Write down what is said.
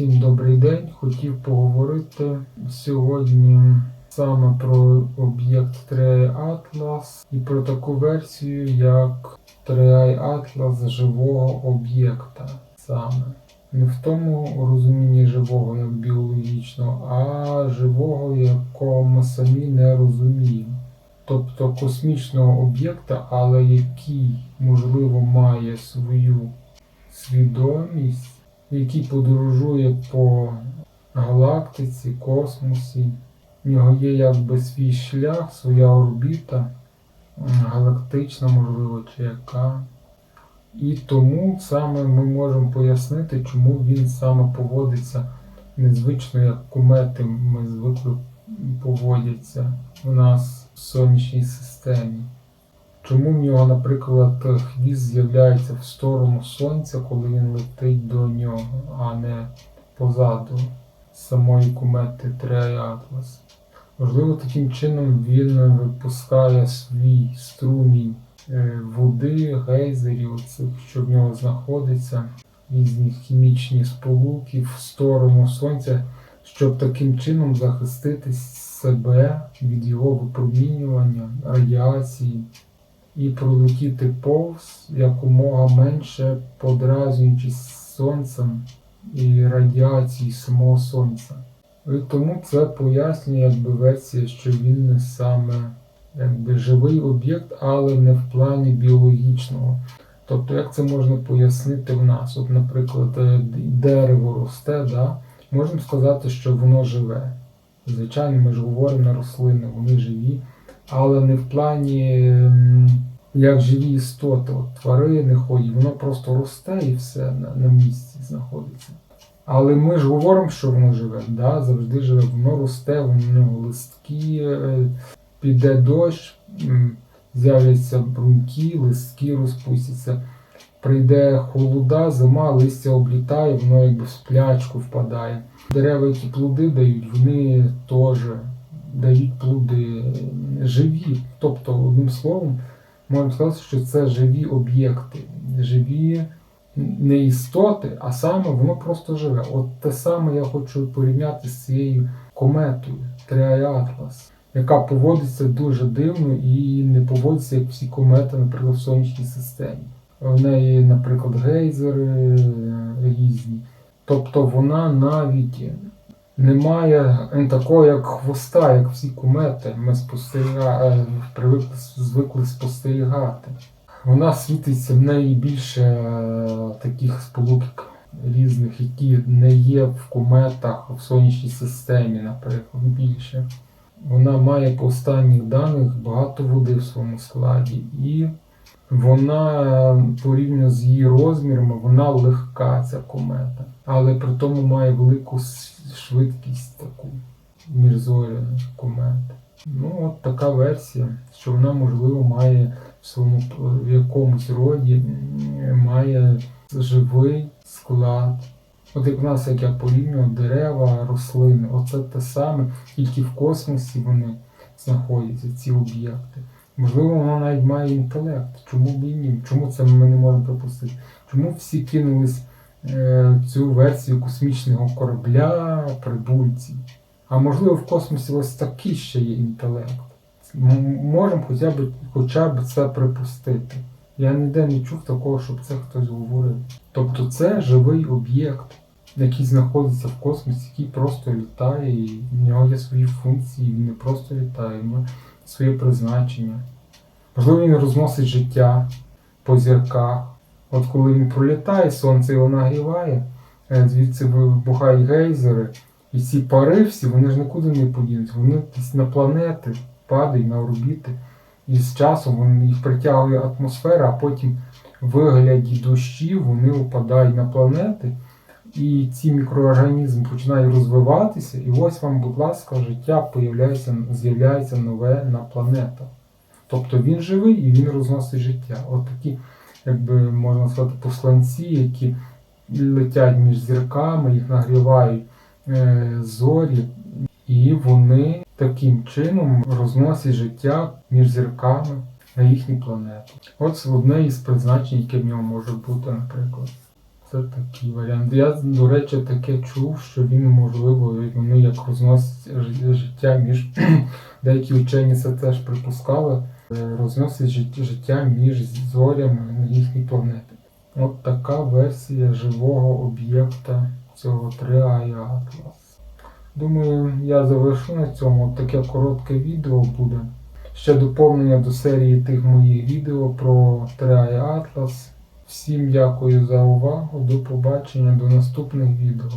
Всім добрий день. Хотів поговорити сьогодні саме про об'єкт Triai Atlas і про таку версію, як Triai Atlas живого об'єкта саме. Не в тому розумінні живого як біологічного, а живого, якого ми самі не розуміємо. Тобто космічного об'єкта, але який, можливо, має свою свідомість, який подорожує по галактиці, космосі. В нього є якби свій шлях, своя орбіта, галактична, можливо, чи яка. І тому саме ми можемо пояснити, чому він саме поводиться незвично, як комети ми звикли поводяться у нас в сонячній системі. Чому в нього, наприклад, хвіст з'являється в сторону сонця, коли він летить до нього, а не позаду самої Triai Atlas? Можливо, таким чином він випускає свій струмінь е, води, гейзерів, що в нього знаходиться, різні хімічні сполуки в сторону сонця, щоб таким чином захистити себе від його випромінювання, радіації і пролетіти повз якомога менше подразнюючись сонцем і радіацією самого сонця. І тому це пояснює якби версія, що він не саме якби живий об'єкт, але не в плані біологічного. Тобто, як це можна пояснити в нас? От, наприклад, е, дерево росте, да? можемо сказати, що воно живе. Звичайно, ми ж говоримо на рослини, вони живі, але не в плані як живі істоти, от тварини ходять, воно просто росте і все на, на місці знаходиться. Але ми ж говоримо, що воно живе, да? завжди живе, воно росте, воно листки, е, піде дощ, з'являться бруньки, листки розпустяться. Прийде холода, зима, листя облітає, воно якби в сплячку впадає. Дерева, які плоди дають, вони теж дають плоди е, живі. Тобто, одним словом, можна сказати, що це живі об'єкти, живі не істоти, а саме воно просто живе. От те саме я хочу порівняти з цією кометою Triai яка поводиться дуже дивно і не поводиться, як всі комети, наприклад, в сонячній системі. В неї, наприклад, гейзери е, різні. Тобто вона навіть не має такого, як хвоста, як всі комети. Ми спостеріга... е, привикли звикли спостерігати. Вона світиться в неї більше е, таких сполук різних, які не є в кометах в сонячній системі, наприклад, більше. Вона має по останніх даних багато води в своєму складі, і вона е, порівняно з її розмірами, вона легка, ця комета, але при тому має велику швидкість таку міжзоряну комет. Ну, от така версія, що вона, можливо, має в своєму в якомусь роді має живий склад. От як в нас, як я порівнював, дерева, рослини, оце те саме, тільки в космосі вони знаходяться, ці об'єкти. Можливо, вона навіть має інтелект. Чому б і ні? Чому це ми не можемо припустити? Чому всі кинулись е, цю версію космічного корабля, прибульців? А можливо, в космосі ось такий ще є інтелект. М- Можемо хоча б, хоча б це припустити. Я ніде не чув такого, щоб це хтось говорив. Тобто це живий об'єкт, який знаходиться в космосі, який просто літає, і в нього є свої функції, він не просто літає, своє призначення. Можливо, він розносить життя по зірках. От коли він пролітає, сонце його нагріває, е, звідси вибухають гейзери, і ці пари всі, вони ж нікуди не подінуться. Вони десь на планети падають, на орбіти. І з часом вони їх притягує атмосфера, а потім в вигляді дощів вони впадають на планети. І ці мікроорганізми починають розвиватися, і ось вам, будь ласка, життя з'являється нове на планетах. Тобто він живий і він розносить життя. От такі, якби можна сказати, посланці, які летять між зірками, їх нагрівають е, зорі, і вони таким чином розносять життя між зірками на їхні планети. От одне із призначень, яке в нього може бути, наприклад. Це такий варіант. Я, до речі, таке чув, що він можливо ну, як розносить життя між деякі вчені це теж припускали, е, розносить життя між зорями на їхній планеті. От така версія живого об'єкта цього Триая Атлас. Думаю, я завершу на цьому. От таке коротке відео буде. Ще доповнення до серії тих моїх відео про Триая Атлас. Всім дякую за увагу. До побачення до наступних відео.